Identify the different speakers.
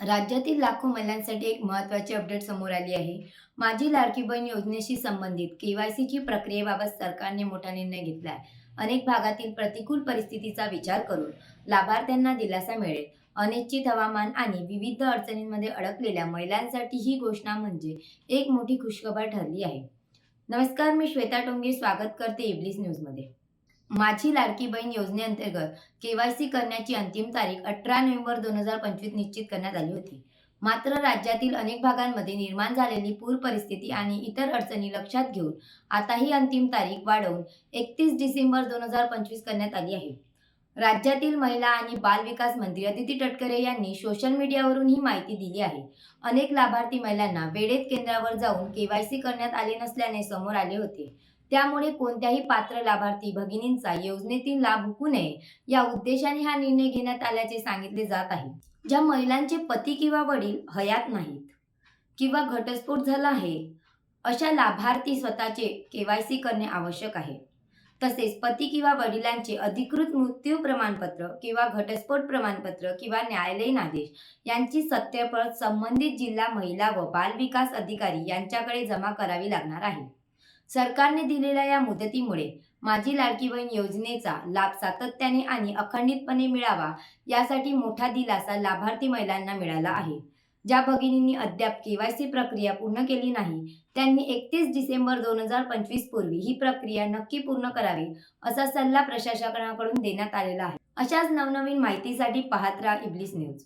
Speaker 1: राज्यातील लाखो महिलांसाठी एक महत्त्वाची अपडेट समोर आली आहे. माझी लाडकी बहीण योजनेशी संबंधित के वाय सीची प्रक्रियेबाबत सरकारने मोठा निर्णय घेतला आहे अनेक भागातील प्रतिकूल परिस्थितीचा विचार करून लाभार्थ्यांना दिलासा मिळेल. अनिश्चित हवामान आणि विविध अडचणींमध्ये अडकलेल्या महिलांसाठी ही घोषणा म्हणजे एक मोठी खुशखबर ठरली आहे. नमस्कार मी श्वेता टोंगे. स्वागत करते इब्लिस न्यूजमध्ये. माझी लाडकी बहीण योजनेअंतर्गत केवायसी करण्याची अंतिम तारीख अठरा नोव्हेंबर दोन हजार पंचवीस निश्चित करण्यात आली होती. मात्र राज्यातील अनेक भागांमध्ये निर्माण झालेली पूर परिस्थिती आणि इतर अडचणी लक्षात घेऊन आता ही अंतिम तारीख वाढवून एकतीस डिसेंबर दोन हजार पंचवीस करण्यात आली आहे. राज्यातील महिला आणि बाल विकास मंत्री अदिती तटकरे यांनी सोशल मीडियावरून ही माहिती दिली आहे. अनेक लाभार्थी महिलांना वेळेत केंद्रावर जाऊन केवायसी करण्यात आले नसल्याने समोर आले होते. त्यामुळे कोणत्याही पात्र लाभार्थी भगिनींचा योजनेतील लाभ हुकू नये. या उद्देशाने हा निर्णय घेण्यात आल्याचे सांगितले जात आहे. ज्या महिलांचे पती किंवा वडील हयात नाहीत किंवा घटस्फोट झाला आहे अशा लाभार्थी स्वतःचे केवायसी करणे आवश्यक आहे. तसेच पती किंवा वडिलांचे अधिकृत मृत्यू प्रमाणपत्र किंवा घटस्फोट प्रमाणपत्र किंवा न्यायालयीन आदेश यांची सत्यप्रत संबंधित जिल्हा महिला व बाल विकास अधिकारी यांच्याकडे जमा करावी लागणार आहे. सरकारने दिलेल्या या मुदतीमुळे माझी लाडकी बहीण योजनेचा लाभ सातत्याने आणि अखंडितपणे मिळावा यासाठी मोठा दिलासा लाभार्थी महिलांना मिळाला आहे. ज्या भगिनींनी अद्याप केवायसी प्रक्रिया पूर्ण केली नाही त्यांनी एकतीस डिसेंबर दोन हजार पंचवीस पूर्वी ही प्रक्रिया नक्की पूर्ण करावी असा सल्ला प्रशासनाकडून देण्यात आलेला आहे. अशाच नवनवीन माहितीसाठी पाहत राहा इब्लिस न्यूज.